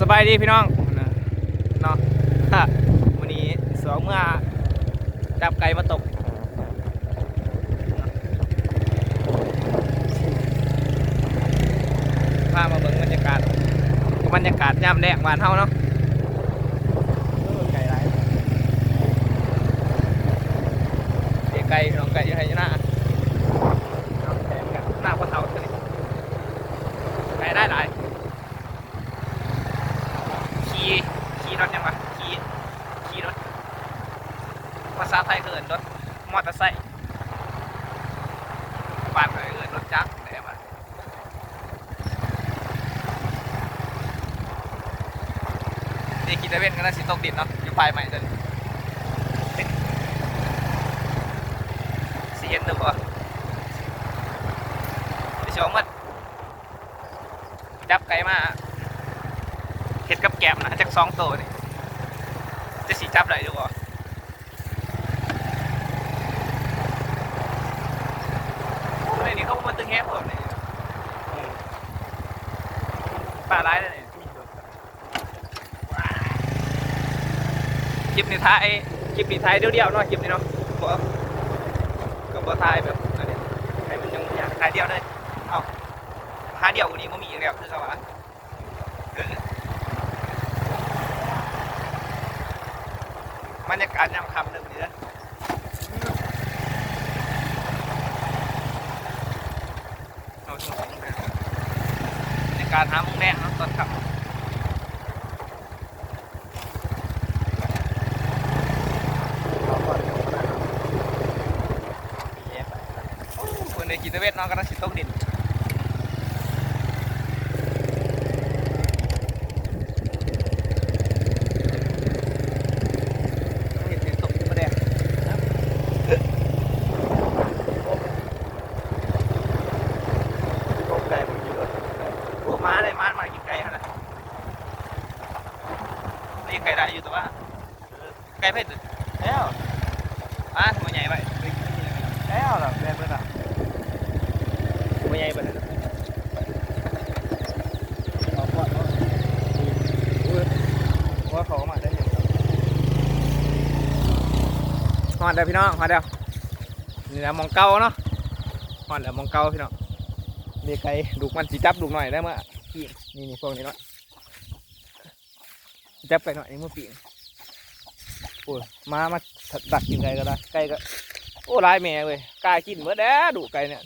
สบายดีพี่น้องเนาะวันนี้สองเมื่อจับไก่มาตกพามาเบิ่งบรรยากาศบรรยากาศยามแดงบ้านเฮาเนาะเออไก่ไรเด็กไก่น้องไก่ยังไงน้าน้องไก่กับหน้าพ่อเฒ่าไก่ได้หลาย ขี่ขี่รถยังวะขี่ขี่รถภาษาไทยเอินรถมอเตอร์ไซค์ บ้านเอินรถจักรแต่ว่านี่กีตาเวนก็น่าสิตกดินเนาะอยู่ปลายใหม่ตัวนี้สีเห็นหรือเปล่าไปชมมันจับไก่มาเห็ดกับแกมนะจากสองตัวนี่จะสีจับได้ดูบ่เฮ้ยนี่เขา มาตึงแฮปผมนี่ปลาร้ายเลยนี่คลิปนี้ท้ายคลิปนี้ท้ายเดียวๆเนาะคลิปนี้เนาะบ่ก็บ่ท้ายแบบอันนี้ให้มันยังอยากท้ายเดียวเลยเอ้าหาเดียวกว่านี้มันมีอีกแล้วคือเขาว่าบรรยากาศยามค่ำหนึ่งนี่นะ เอาช่วงสองเดือนบรรยาการหามุงแดงเนะตอนค่ำโอ้คนในกีตเวทเนาะก็ต้องสิตกดิน เห็นเห็นตกขึ้นมาแดงตกไก่มันเยอะโอ้มาเลยมามากินไก่ฮะนะนี่ไก่ได้อยู่แต่ว่าไก่เผ็ดแล้วอะตัวใหญ่ไป แล้วล่ะแม่เพิ่นอะ ตัวใหญ่ไป เอาก่อนเนาะว่าเขามาได้ยัง ห อดเดี๋ยวพี่น้องหอดเดี๋ยวนี่แหละมองเก่าเนาะหอดเดี๋ยวมองเก่าพี่น้องเด็กไก่ดูกมันจีจับดูกหน่อยได้เมื่อกี้นี่นี่พวกนี้เนาะจับไปหน่อยนี่มือปีงโอ้ยมามาดักกินไก่ก็ได้ไก่ก็โอ้หลายแม่เว้ยกล้ากินเมื่อแด้ดุไก่เนี่ย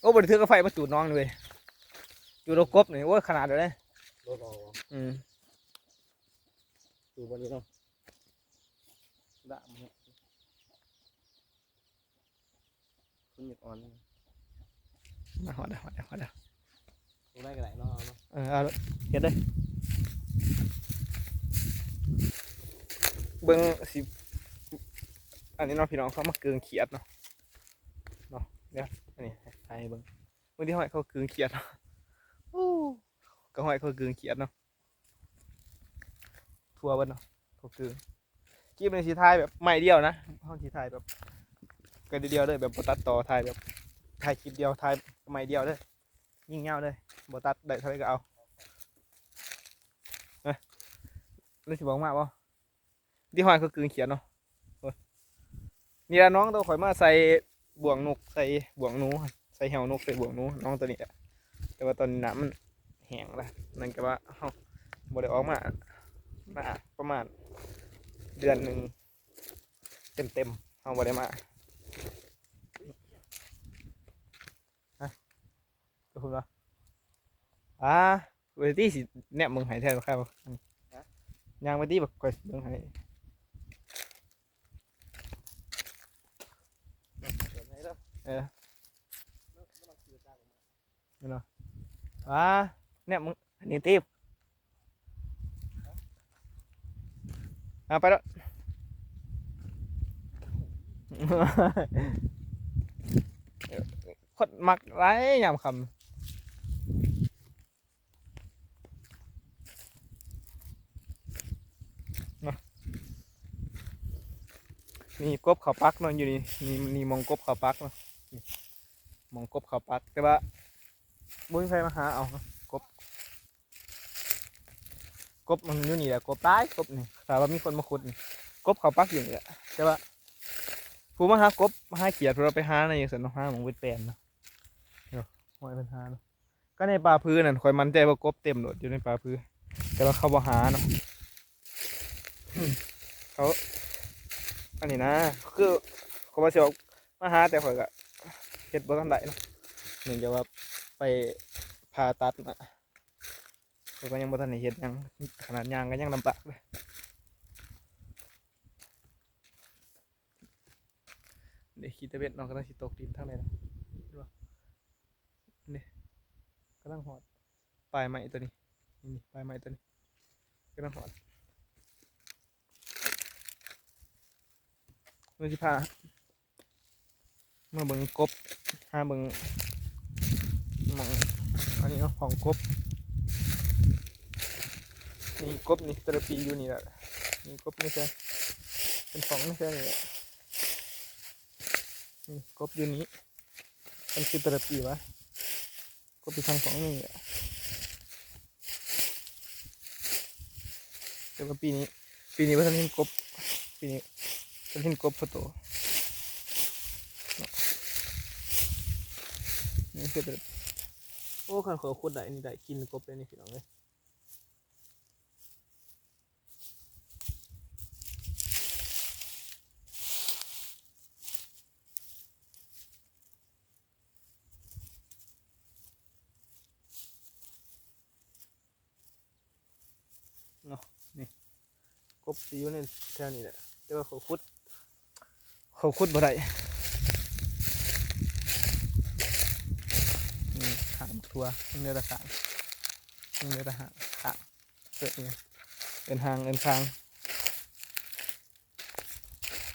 โอ้บนเทือกก็ไฟมาจูดน้องเลยอยู่โลกบนี่โอ้ยขนาดเดียวเลยรถออกอืม อยู่บนนี้เนาะด่ามันคุณหยุดอ่อนมาหอดเดี๋ยวหอดเดี๋ยวหอดเดี๋ยวกูได้กันไหนเนาะเอาเนาะเออเอาเห็ดเลยเบิ้งสิอันนี้เน้องพี่น้องเขามาเกลืองเขียดเนาะเนาะเดี๋ยวอันนี้ให้เบิ้งเมื่อที่ห้อยเขาเกลืองเขียดเนาะโอ้ก็ห้อยเขาเกลืองเขียดเนาะ ทั่วเบิ้เนาะเขาเกลือคลิปในสีทายแบบไม่เดียวนะห้องสีทายแบบกันเดียวเลยแบบบตัดต่อทายแบบถ่ายคลิปเดียวทายไม่เดียวเลยยิ่งเงาเลยบตัดได้เท่าไรก็เอาเอ้ยรู้สิบอกมากป่ที่ห้อยเขาเกลืองเขียดเนาะนี่ละน้องตัวข่อยมาใส่บ่วงนกใส่บ่วงหนูใส่แหวนกใส่บ่วงหนูน้องตัวนี้แหละแต่ว่าตอนน้ำมันแห้งล้วนั่นก็ว่าเฮาบ่ได้ออกมา มาประมาณเดือนหนึ่งเต็มเต็มๆเฮาบ่ได้มาฮะขอบคุณว่าอ่าเวทีสิแนบมึงหายแทนครับยางเวทีแบบก่อยมึงหายเปิดให้แล้วเออนี่เนาะอ่าเนี่ยมึงอันนี้ตีบ อะไปแล้วคนมักไรยามคำนี่กบเขาปักนาะอยู่นี่นี่นี่มองกบเขาปักเนาะมองกบเขาปักแต่ว่าบุญใครมาหาเอา กบมันอยู่นี่แหละกบตายกบนี่แต่ว่ามีคนมาขุดนี่กบเขาปักอยู่นี่แหละแต่ว่าผู้มาหากบมาหาเขียดเราไปหาในอย่างสนเนาะหาหมองเวทแปลนเนาะเดี๋ยวหอยเป็นหาเนาะก็ในป่าพื้นนั่นคอยมั่นใจว่ากบเต็มโหลดอยู่ในป่าพื้นแต่ว่าเขาบ่หาเนาะเขาอันนี้นะคือเขามาเสียมาหาแต่ข่อยก็เฮ็ดบ่ทันได้เนาะหนึ่งจากว่าไปผ่าตัดมา แต่ก็ยังบ่ทันได้เฮ็ดยังขนาดย่างก็ยังลำบากเลยเด็กขีตะเบ็ดน้องกำลังสิตกดินทางไหนะดูว่านี่กำลังหอดปลายไม้ตัวนี้นี่ปลายไม้ตัวนี้กำลังหอดมื่อสิพาเมือเบิ่งกบหาเบิ่งมองอันนี้ของกบ นี่กบนี่ตระปีอยู่นี่แหละนี่กบไม่ใช่เป็นของไม่ใช่นี่แหละนี่กบอยู่นี้มันคือตระปีวะกบอยู่ทางของนี่แหละแต่ว่าปีนี้ ปีนี้ว่าท่านเห็นกบปีนี้ท่านเห็นกบพอโตนี่คือตระ โอ้ขันขอขุดได้นี่ได้กินกบเลยนี่พี่น้องเลยเนาะนี่กบสีอยู่ในแถวนี้แหละแต่ว่าเขาขุดเขาขุดบ่ได้นี่หางทัวเนื้อตะขางเนื้อตะหางขางเกิดเนี่ยเป็นหางเป็นคาง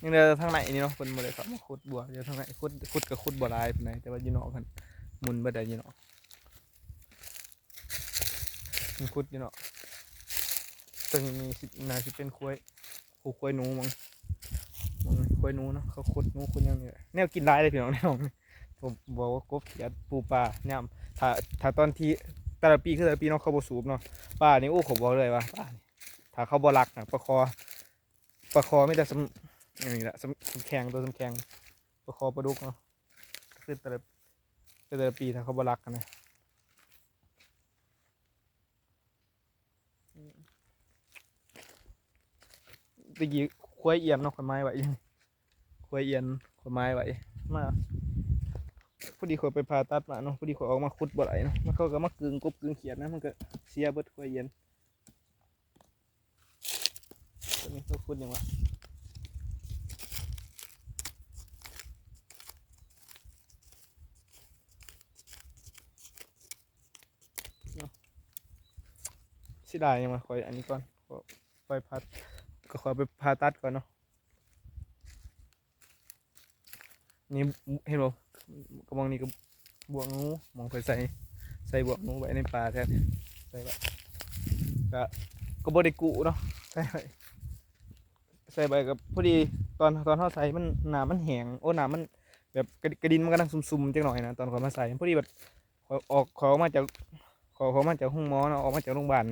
นี่เนื้อทางไหนนี่เนาะเป็นบ่ได้ครับมาขุดบัวเดี๋ยวทางไหนขุดขุดกับขุดบ่หลายเปานใดแต่ว่าอยู่นอกกันมุนบ่ได้ยู่นอมันขุดอยู่นอตัวนี้มีน่าจะเป็นควายผูควายนูมั้งมั้งควายนูเนาะเขาขุดนูคุณยังเนี่ยแนวกินได้เลยพี่น้องแนวผมบอกว่ากบเขียดปูปลาเนี่ย ถ้าถ้าตอนที่แต่ละปีคือแต่ละปีเนาะเขาบสูบเนาะปลานี่โอ้ผมบอกเลยว่าปลาถ้าเขาบรักนะปลาคอปลาคอไม่แต่สำนี้แหละสำสำแข็งตัวสำแข็งปลาคอปลาดุกเนาะคือแต่ละแต่ละปีถ้าเขาบรักกันนะตะกี้ควายเอียนเนาะขอนไม้ไว้ควายเอียนขอนไม้ไว้มา พอดีขอยไปผ่าตัดมาเนาะพอดีขอยออกมาขุดบ่ไหลเนาะมันเขาก็มากึ่งกบกึ่งเขียดนะมันก็เสียเบิดควายเอียนตัวนี้ตัวขุดยังวะเนาะสิได้ยังวะคอยอันนี้ก่อนขอไปพัดก็ขอไปผ่าตัดก่อนเนาะนี่เห็นบ่ กระมองนี่ก็บวกงูมองไปใส่ใส่บวกงูไว้ในป่าแทนใส่ไว้ก็ก็บ่ได้กุเนาะใส่ไว้ใส่ไปกับพอดีตอนตอนเขาใส่มันหนามันแหงโอ้หนามันแบบกระดินมันกำลังซุ่มๆจังหน่อยนะตอนเขามาใส่พอดีแบบขอออกขอออกมาจากขอขอมาจากห้องหมอเนาะออกมาจากโรงพยาบาล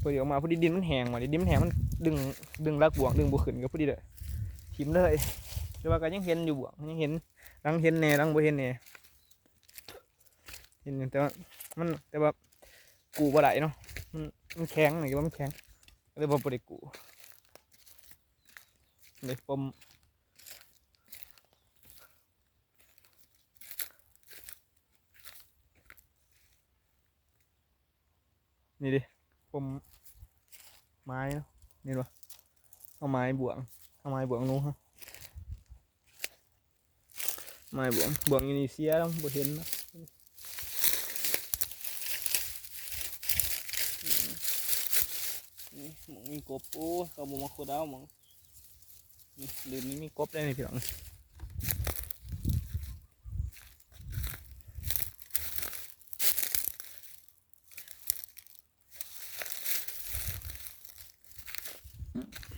พอดีออกมาพอดีดินมันแห้งมาดินมันแหงมันดึงดึงรากบวงดึงบวขึ้นก็พอดีเลยทิมเลยแต่ว่าก็ยังเห็นอยู่บวงยังเห็น รังเห็นแน่รังบ่เห็นแน่เห็นแต่ว่ามันแต่ว่ากูบ่ได้เนาะมันมันแข็งหน่อว่ามันแข็งเลยบ่บ่ได้กูเลยปมนี่ดิผมไม้เนาะนี่วะเอาไม้บวงเอาไม้บวงนู้ฮะ ไม้บวงบวงอินีเซียแล้วบ่เห็นนะนี่มองมีกบโอ้เขาบ่มาขุดเอามองนี่ลืมนี่มีกบได้นี่พี่น้อง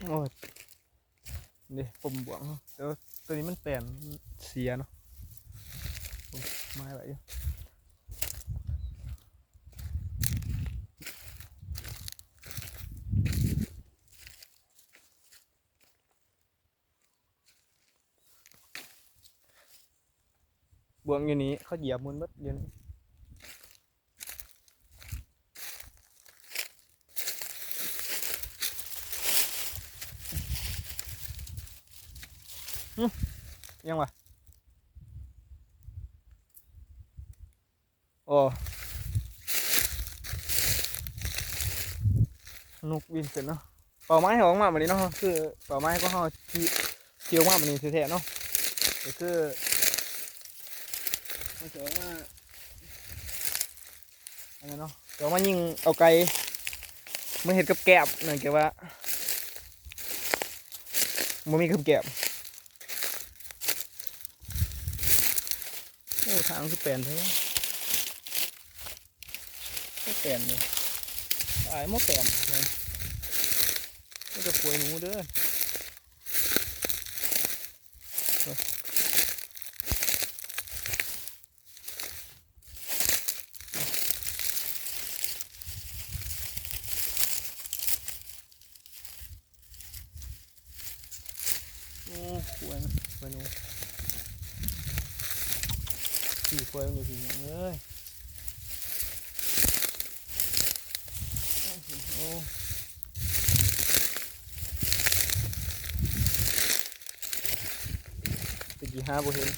โอ้ยนี่ผมบวงเนาะแต่ว่าตัวนี้มันแปลนเสียเนาะ ผมไม้ไว้อยู่บวงอยู่นี้เขาเหยียบมุนบัดเดี๋ยวนี้ยังวะโอ้ นกบินขึ้นเนาะเป่าไม้ขออกมาแบบนี้เนาะคือเป่าไม้ก็เขาที่เทียวมาแบบนี้แท้ๆเนาะก็คือมันจะออกมาอะไรเนาะจะออกมายิงเอาไก่มาเห็ดกับแกบเนื่องจากว่ามันมีกับแกบโอ้ทางคือแปลนใช่ไหม แปลนเลยตายหมดแปลนเลยก็จะป่วยหนูเด้อโอ้ป่วยนะป่วยหนูสี่ป่วยมันอยู่ที่หนเอ้ย โอ้ตะกี้ห้าบ่เห็น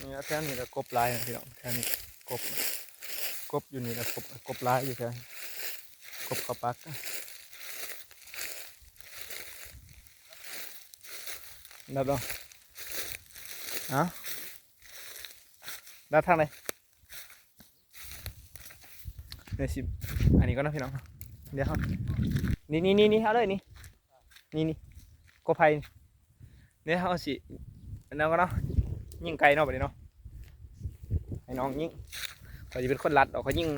นี่แถวนี้ก็กบลายนะพี่น้องแถวนี้กบกบอยู่นี่นะกบกบลายอยู่แถวกบเขาปัก ดับดองเอาดับทางไหนเดี๋ยวสิอันนี้ก็นะพี่น้อง เดี๋ยวครับนี่นี่นี่นี่เอาเลยนี่ นี่นี่กบไผ่นี่เดี๋ยวเอาสิอันนั้นก็เนาะ ยิงไกลเนาะแบบนี้เนาะ ให้น้องยิงเขาจะเป็นคนรัดออกเขายิง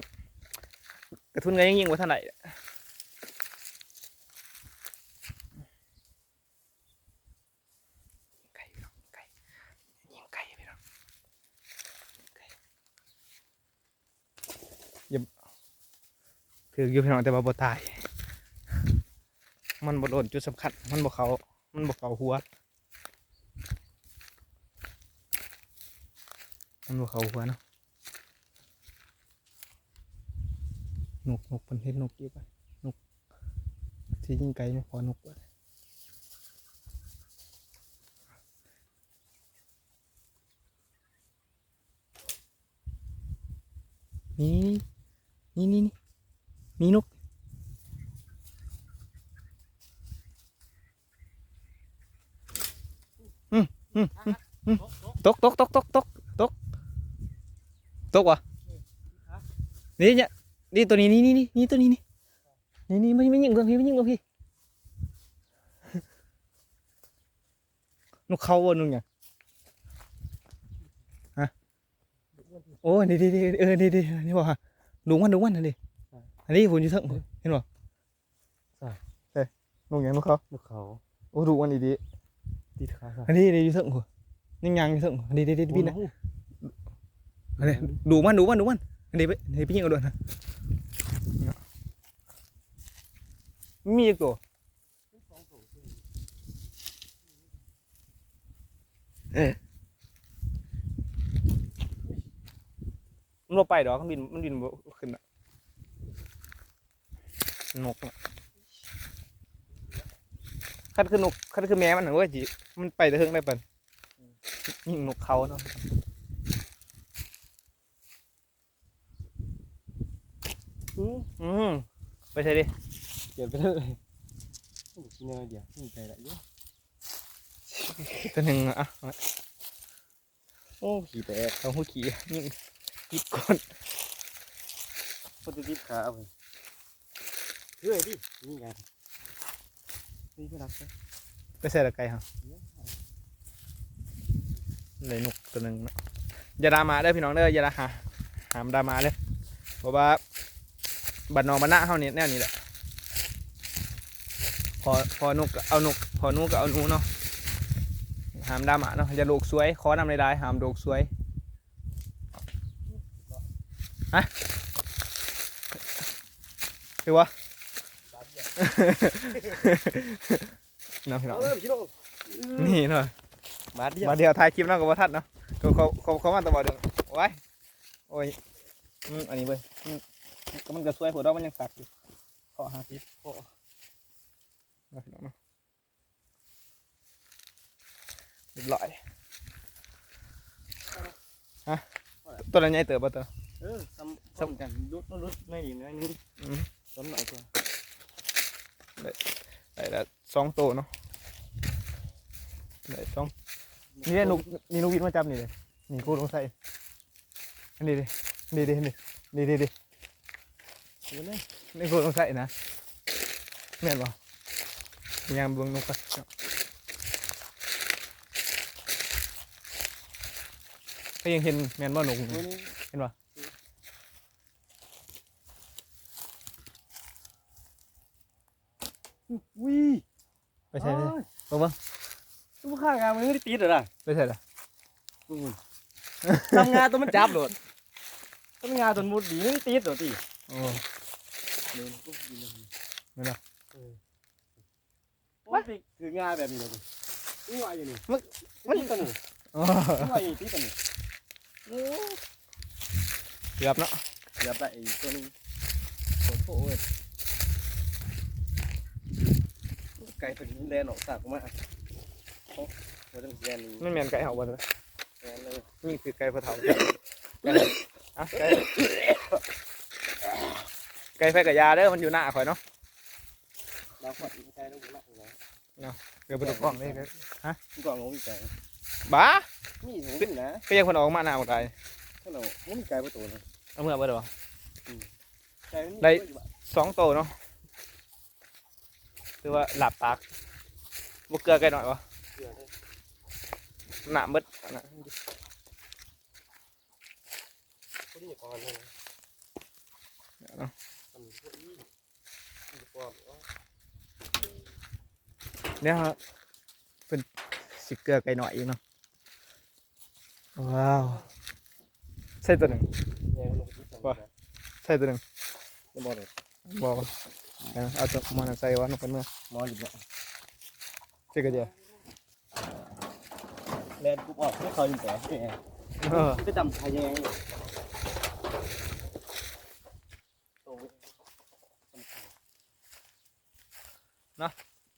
กระทุนก็ยังยิงว่าเท่าไหร่ไกลพี่น้องไกลยิงไกลพี่น้องไกลอย่า ถืออยู่พี่น้องแต่ว่าบ่ตาย มันบ่โดนจุดสำคัญ มันบ่เขามันบ่เขาหัว มันบ่เขาหัวเนาะนกนกมันเห็นนกอยู่ปะนกที่ยิงไกลไม่พอนกวะนี่นี่นี่นี่ มีนกอืมอืมอืมตกตกตกตกตกตกตกวะนี่เนี่ยนี่ตัวนี้นี่นี่นี่ตัวนี้นี่นี่นี่ไม่ไม่ยิงตรงพี่ไม่ยิงตรงพี่นกเขาวะนุ่งเนี่ยฮะโอ้นี่นี่เออนี่นี่นี่บอกฮะดูมันดูมันนั่ อันนี้ผมอยู่ทั้งเห็นบ่เฮ้ยนกอย่างนกเขานกเขาโอ้ดูมันดีดีติดขาอันนี้นี่อยู่ทั้งหัวยังยังอยู่ทั้งอันนี้ดีดีพี่นะโอ้โหอันนี้ดูมันดูมันดูมันอันนี้ไปอันนี้ไปยิงเอาด้วยนะมีอีกตัวเออมันบ่ไปดอกมันบินมันบินบ่ขึ้นอะ นกอะคันคือนกคันคือแม่มันน่ะเว้ยจิมันไปแต่เฮิงได้ปันยิงนกเขาเนาะอืมอืมไปใช่ดิเปลี่ยนไปเลยโอ้กินอะไรเดี๋ยวนี่ใจละเยอะตัวหนึ่งอะโอ้ขี่แตกเอาหัวขี่ยิงยิบก่อนคนจะติดขาเอาไป เฮ้ยดินี่ไงนี่ไม่รักเลยไปใส่ละไก่ฮะเลยนกตัวหนึ่งนะอย่าดรามาเด้อพี่น้องเด้ออย่าดราหาหามดรามาเลยเพราะว่าบัดนองบัดหน้าเฮานี่แนวนี้แหละพอพอนกก็เอานกพอนูก็เอาหนูเนาะหามดำอะเนาะอย่าโลกสวยขอนำได้ๆหามโลกสวยฮะคือวะเนา น้องเอาเลยพี่น้องนี่เนาะบาทเดียวมาเดียวถ่ายคลิปเนาะกับว่าทัดเนาะเขาเขาเขาเขามาตะวันเดืองไว้โอ้ยอืมอันนี้เว้ยอืมก็มันก็สวยหัวดอกมันยังสักอยู่ขอหาทิปขอเนาะพี่น้องเนาะเรียบร้อยฮะตัวนั้นใหญ่เติบบ่เติบเออซ้ำซ้ำกันรุดรุดไม่ดีนะนี่อืมซ้ำหน่อยกว่า ได้ละสองตัวเนาะได้สองนี่เนี่ยนุกนี่นุกวิทย์มาจับนี่เลยนี่กูลงใส่อันนี้ดินี่ดินี่นี่ดิดิเดี๋ยวเลยนี่กูต้องใส่นะแม่นบ่ยามเบิ่งนกกันก็ยังเห็นแม่นบ่นกตัวนี้เห็นบ่วิ ไปใส่เลยโอ้ยเบิ่งเบิ่งตัวข้างงานมันไม่ได้ติดเหรอล่ะไปใส่ละอืมทำงานตัวมันจับโดดทำงานตัวมุดดีไม่ได้ติดโดดตีโอ้เดินปุ๊บดีเลยนั่นน่ะเออมันติดคืองานแบบนี้เลยนี่ว่าอย่างนี้มันมันติดตัวนี้โอ้นี่ว่าอย่างนี้ติดตัวนี้โอ้เกือบเนาะเดี๋ยวไปอีกตัวนึงโอ้โหเว้ย ไก่เป็นแดนออกสากมาโอ้โหต้องแดนมันแม่นไก่เฮาบ่เด้อแดนเลยนี่คือไก่พะเฒ่าไก่อะไก่ไก่ไฟกับยาเด้อมันอยู่หน้าข่อยเนาะเราขอดไก่ต้องบุญละนะเดี๋ยวไปดูกล้องนี่เด้อก่อนงงไก่บ้านี่ถึงนะก็ยังเพิ่นออกมาหน้าบ่ได้ถ้าเรางงไก่ประตูนะเอามื่อบ่ได้บ่ไก่ได้สองโตวเนาะ คือว่าหลับปากบ่เกลือไก่หน่อยวะหนาเบิดอันน่ะคนนี้ก่อนเลยเดี๋ยวเนาะคนนี้ก่อนเนี่ยครับเป็นสิเกลือไก่หน่อยอีกเนาะว้าวใส่ตัวหนึ่งแดงลงที่สั่งใส่ตัวหนึ่งจะบอกเลยบอก เอาเอาตัวมันใส่ไวันเป็นเมื่อมอดิบเนี่ยเจ๊กระเจียแลนปุ๊บออกไม่เคยยิงแต่แหมเออไปจำไทยยังไงตรงไป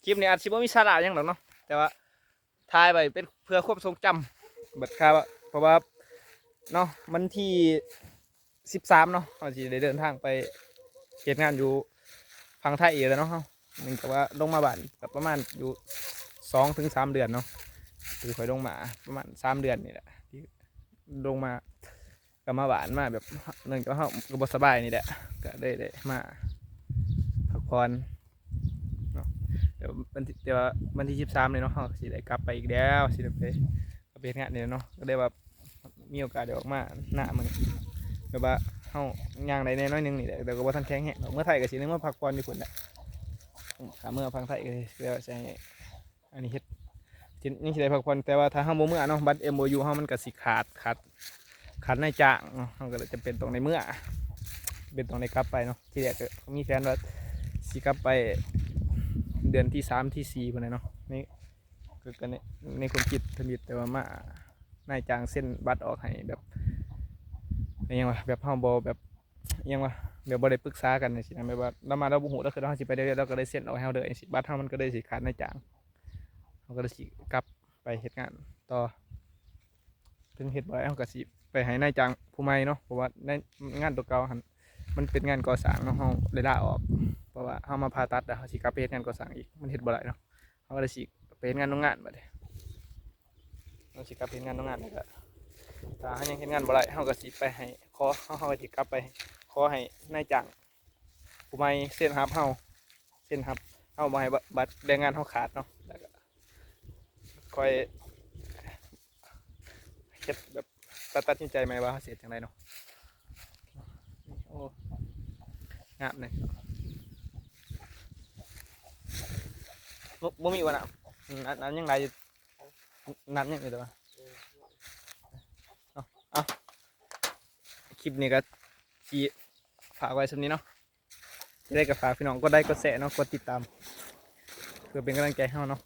คลิปนี้อาจสิบ่มีสาระหยังหรอกเนาะแต่ว่าถ่ายไปเป็นเพื่อความทรงจำเบิดครับว่าเพราะว่าเนาะมันที่สิบสามเนาะเราจะได้เดินทางไปเหตุงานอยู่ พังไทยเอแล้วเนาะเฮาหนึ่งแต่ว่าลงมาบ้านแบบประมาณอยู่สองถึงสามเดือนเนาะคือคอยลงมาประมาณสามเดือนนี่แหละที่ลงมาก็มาบ้านมาแบบเนื่องจากว่าเฮาก็บสบายนี่แหละก็ได้ได้มาพักผ่อนเดี๋ยววันที่เดี๋ยววันที่สิบสามเลยเนาะเราสิได้กลับไปอีกแล้วสิได้ไปกลับไปเฮ็ดงานเนี่ยเนาะก็ได้ว่ามีโอกาสได้ออกมาหน้ามันแบบว่า เฮาย่างได้แน่น้อยหนึงนี่แหละแต่ก็บ่ทันแข็งแฮงดอกเมื่อไทยก็สินึกว่าพักผ่อนอยู่พุ่นแหละถ้าเมื่อพังไทยก็สิเดี๋ยวให้อันนี้เฮ็ดจิยังสิได้พักผ่อนแต่ว่าถ้าเฮาบ่เมื่อเนาะบัตร MOU เฮามันก็สิขาดขาดขาดนายจ้างเนาะเฮาก็เลยจำเป็นต้องในเมื่อ เป็นต้องในกลับไปเนาะที่แรกก็มีแผนว่าสิกลับไปเดือนที่สามที่สี่คนไหนเนาะนี่ก็ก็ในในความคิดทมิดแต่ว่ามา นายจ้างเส้นบัตรออกให้แบบ อิหยังวะแบบเฮาบ่แบบอิหยังวะแบบบ่ได้ปรึกษากันจังซี่นะแบบว่าเรามาเราบ่ฮู้แล้วคือเราสิไปเรื่อยๆเราก็ได้เส้นออกให้เฮาเด้อจังซี่บัตรเฮามันก็ได้สิขาดนายจ้างเฮาก็ได้สิกลับไปเฮ็ดงานต่อถึงเฮ็ดบ่ได้เฮาก็สิไปให้นายจ้างผู้ใหม่เนาะเพราะว่าในงานตัวเก่าหั่นมันเป็นงานก่อสร้างเนาะเฮาได้ลาออก เพราะว่าเฮามาผ่าตัดแล้วเฮาสิกลับไปเฮ็ดงานก่อสร้างอีกมันเฮ็ดบ่ได้เนาะเฮาก็เลยสิไปเฮ็ดงานโรงงานบัดนี้เฮาสิกลับไปเฮ็ดงานโรงงานแล้วก็ ถ้าเฮายังเฮ็ดงานบ่ได้เฮาก็สิไปให้ขอเฮาเฮาก็สิกลับไปขอให้นายจ้างผู้ใหม่เซ็นรับเฮาเซ็นรับเฮาบ่ให้บัตรแรงงานเฮาขาดเนาะแล้วก็คอยเฮ็ดแบบตัดตัดสินใจใหม่ว่าเฮาสิเฮ็ดจังไดเนาะโอ้งามเลยบ่บ่มีวะน่ะอืมน้ำน้ำยังไหลอยู่นยังอยู่ต่ว่า เอาเอคลิปนี้ก็ขี่ฝากไว้สำนี้เนาะจะได้กับฝากพี่น้องก็ได้ก็แสเนาะกดติดตามเพื่อเป็นกำลังใจให้เราเนาะ